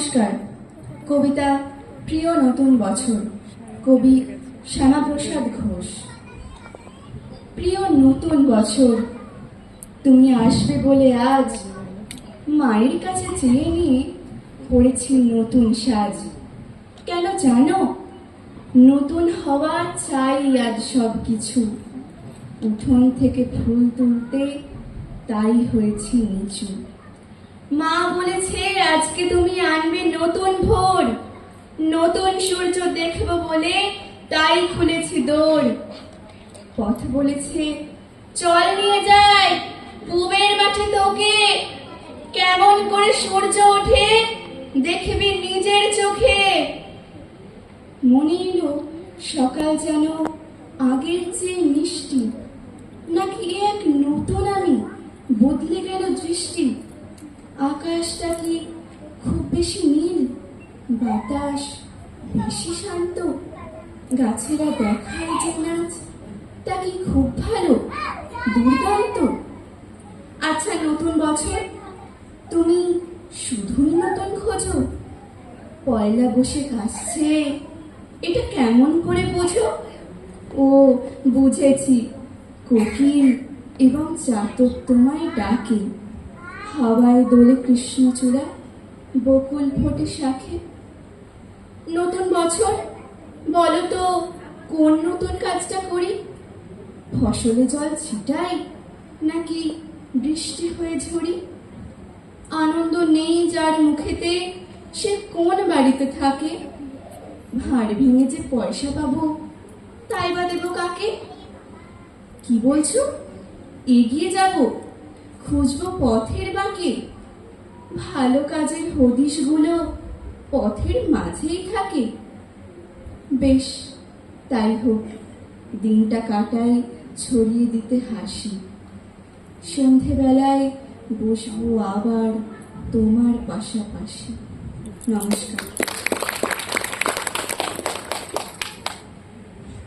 নমস্কার। কবিতা, প্রিয় নতুন বছর। কবি শ্যামাপ্রসাদ ঘোষ। প্রিয় নতুন বছর, তুমি আসবে বলে আজ মায়ের কাছে চেয়ে নিয়ে পড়েছি নতুন সাজ। কেন জানো? নতুন হওয়া চাই আজ সব কিছু। উঠোন থেকে ফুল তুলতে তাই হয়েছি নিচু। মা বলেছে, আজকে তুমি আনবে নতুন ভোর। নতুন সূর্য দেখব বলে তাই খুলেছি দৌড় পথ বলেছে, চল নিয়ে যায় পুবের মাঠে তোকে। কেমন করে সূর্য ওঠে দেখবি নিজের চোখে। মনে এলো, সকাল যেন আগের চেয়ে মিষ্টি। নাকি এক নতুন আমি বদলে আকাশটা কি খুব বেশি নীল? বাতাস বেশি শান্ত? গাছেরা দেখায় যে নাচ, তা কি খুব ভালো? দুর্দান্ত। আচ্ছা নতুন বছর, তুমি শুধুই নতুন খোঁজো? পয়লা বসে কাশছে এটা কেমন করে বোঝো? ও, বুঝেছি। কোকিল এবং চাতক তোমায় ডাকে। হাওয়ায় দোলে কৃষ্ণচূড়া, বকুল ফোটে শাখে। নতুন বছর, বলো তো, কোন নতুন কাজটা করি? ফসলে জল ছিটাই, নাকি বৃষ্টি হয়ে ঝরি? আনন্দ নেই যার মুখেতে, সে কোন বাড়িতে থাকে? ভাঁড় ভেঙে যে পয়সা পাবো, তাই বা দেবো কাকে? কি বলছো? এগিয়ে যাব খুঁজবো পথের বাঁকে। ভালো কাজের হদিশগুলো পথের মাঝেই থাকে। বেশ, তাই হোক, দিনটা কাটাই ছড়িয়ে দিতে হাসি। সন্ধেবেলায় বসবো আবার তোমার পাশাপাশি। নমস্কার।